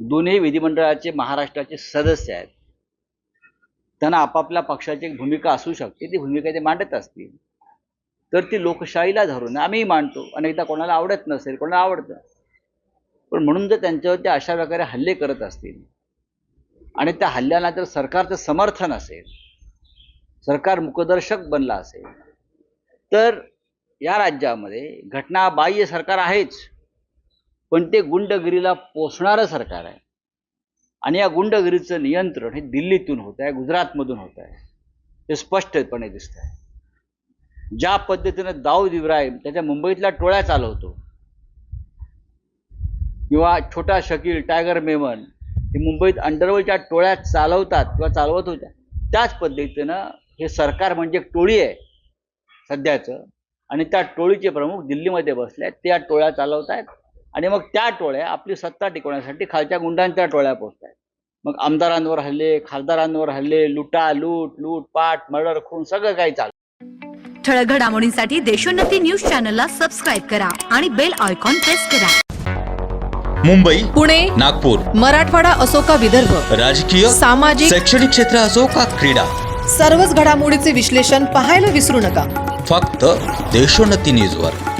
दोन्ही विधिमंडळाचे महाराष्ट्राचे सदस्य आहेत. त्यांना आपापल्या पक्षाची एक भूमिका असू शकते ती भूमिका ते मांडत असतील. तर ती लोकशाहीला धरून आम्ही मांडतो. अनेकदा कोणाला आवडत नसेल कोणाला आवडतं. पण म्हणून जर त्यांच्यावरती अशा प्रकारे हल्ले करत असतील आणि त्या हल्ल्याला जर सरकारचं समर्थन असेल सरकार मुखदर्शक बनला असेल तर या राज्यामध्ये घटनाबाह्य सरकार आहेच. पण ते गुंडगिरीला पोसणारं सरकार आहे. आणि या गुंडगिरीचं नियंत्रण हे दिल्लीतून होत आहे गुजरातमधून होत आहे. हे स्पष्टपणे दिसत आहे. ज्या पद्धतीनं दाऊद इब्राहिम त्याच्या मुंबईतल्या टोळ्या चालवतो किंवा छोटा शकील टायगर मेमन हे मुंबईत अंडरवर्ल्डच्या टोळ्या चालवतात किंवा चालवत होत्या त्याच पद्धतीनं हे सरकार म्हणजे एक टोळी आहे सध्याचं. आणि त्या टोळीचे प्रमुख दिल्लीमध्ये बसले आहेत त्या टोळ्या चालवत आहेत आणि मग त्या टोळ्या आपली सत्ता टिकवण्यासाठी खालच्या गुंडांच्या टोळ्या पोचत आहेत मग आमदारांवर हल्ले खासदारांवर हल्ले लुटा लूट लूट पाट मर्डर खून सगळं काही चालतं ठळक घडामोडींसाठी देशोन्नती न्यूज चॅनलला सबस्क्राईब करा आणि बेल आयकॉन प्रेस करा. मुंबई पुणे नागपूर मराठवाडा असो का विदर्भ राजकीय सामाजिक शैक्षणिक क्षेत्र असो का क्रीडा सर्वच घडामोडीचे विश्लेषण पाहायला विसरू नका. फक्त देशोन्नती न्यूजवर.